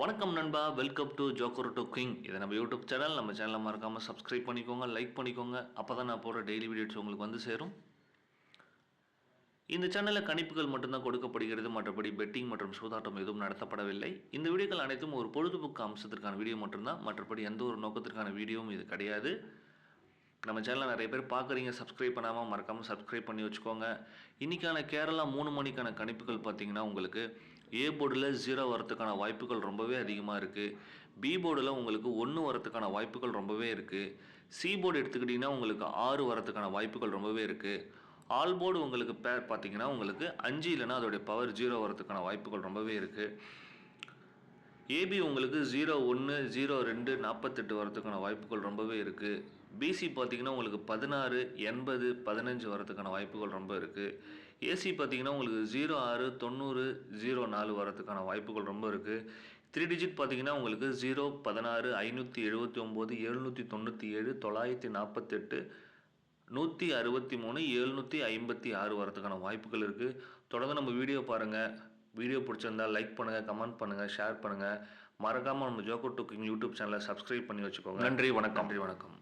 வணக்கம் நண்பா welcome to joker to king இதை நம்ம யூடியூப் சேனல் நம்ம சேனலை மறக்காமல் சப்ஸ்கிரைப் பண்ணிக்கோங்க லைக் பண்ணிக்கோங்க. அப்போ தான் நான் போடுற டெய்லி வீடியோஸ் உங்களுக்கு வந்து சேரும். இந்த சேனலில் கணிப்புகள் மட்டும்தான் கொடுக்கப்படுகிறது. மற்றபடி பெட்டிங் மற்றும் சூதாட்டம் எதுவும் நடத்தப்படவில்லை. இந்த வீடியோக்கள் அனைத்தும் ஒரு பொழுதுபோக்கு அம்சத்திற்கான வீடியோ மட்டும்தான். மற்றபடி எந்த ஒரு நோக்கத்திற்கான வீடியோவும் இது கிடையாது. நம்ம சேனலில் நிறைய பேர் பார்க்குறீங்க. சப்ஸ்கிரைப் பண்ணாமல் மறக்காமல் சப்ஸ்கிரைப் பண்ணி வச்சுக்கோங்க. இன்றைக்கான கேரளா மூணு மணிக்கான கணிப்புகள் பார்த்தீங்கன்னா உங்களுக்கு ஏ போர்டில் ஜீரோ வரத்துக்கான வாய்ப்புகள் ரொம்பவே அதிகமாக இருக்குது பி போர்டில் உங்களுக்கு ஒன்று வரத்துக்கான வாய்ப்புகள் ரொம்பவே இருக்குது சி போர்டு எடுத்துக்கிட்டிங்கன்னா உங்களுக்கு ஆறு வரத்துக்கான வாய்ப்புகள் ரொம்பவே இருக்குது ஆல் போர்டு உங்களுக்கு பேர் பார்த்தீங்கன்னா உங்களுக்கு அஞ்சு இல்லைன்னா அதோடைய பவர் ஜீரோ வரத்துக்கான வாய்ப்புகள் ரொம்பவே இருக்குது ஏபி உங்களுக்கு ஜீரோ ஒன்று ஜீரோ ரெண்டு நாற்பத்தெட்டு வரதுக்கான வாய்ப்புகள் ரொம்பவே இருக்குது பிசி பார்த்தீங்கன்னா உங்களுக்கு பதினாறு எண்பது பதினஞ்சு வரதுக்கான வாய்ப்புகள் ரொம்ப இருக்குது ஏசி பார்த்தீங்கன்னா உங்களுக்கு ஜீரோ ஆறு தொண்ணூறு ஜீரோ நாலு வரதுக்கான வாய்ப்புகள் ரொம்ப இருக்குது த்ரீ டிஜிட் பார்த்தீங்கன்னா உங்களுக்கு ஜீரோ பதினாறு ஐநூற்றி எழுபத்தி ஒம்பது எழுநூற்றி தொண்ணூற்றி ஏழு தொள்ளாயிரத்தி நாற்பத்தெட்டு நூற்றி அறுபத்தி மூணு எழுநூற்றி ஐம்பத்தி ஆறு வரதுக்கான வாய்ப்புகள் இருக்குது தொடர்ந்து நம்ம வீடியோ பாருங்கள் வீடியோ பிடிச்சிருந்தா லைக் பண்ணுங்கள் கமெண்ட் பண்ணுங்கள் ஷேர் பண்ணுங்கள் மறக்காமல் நம்ம ஜோக்கோ டுக்கிங் யூடியூப் சேனலை சப்ஸ்கிரைப் பண்ணி வச்சுக்கோங்க. நன்றி வணக்கம். நன்றி வணக்கம்.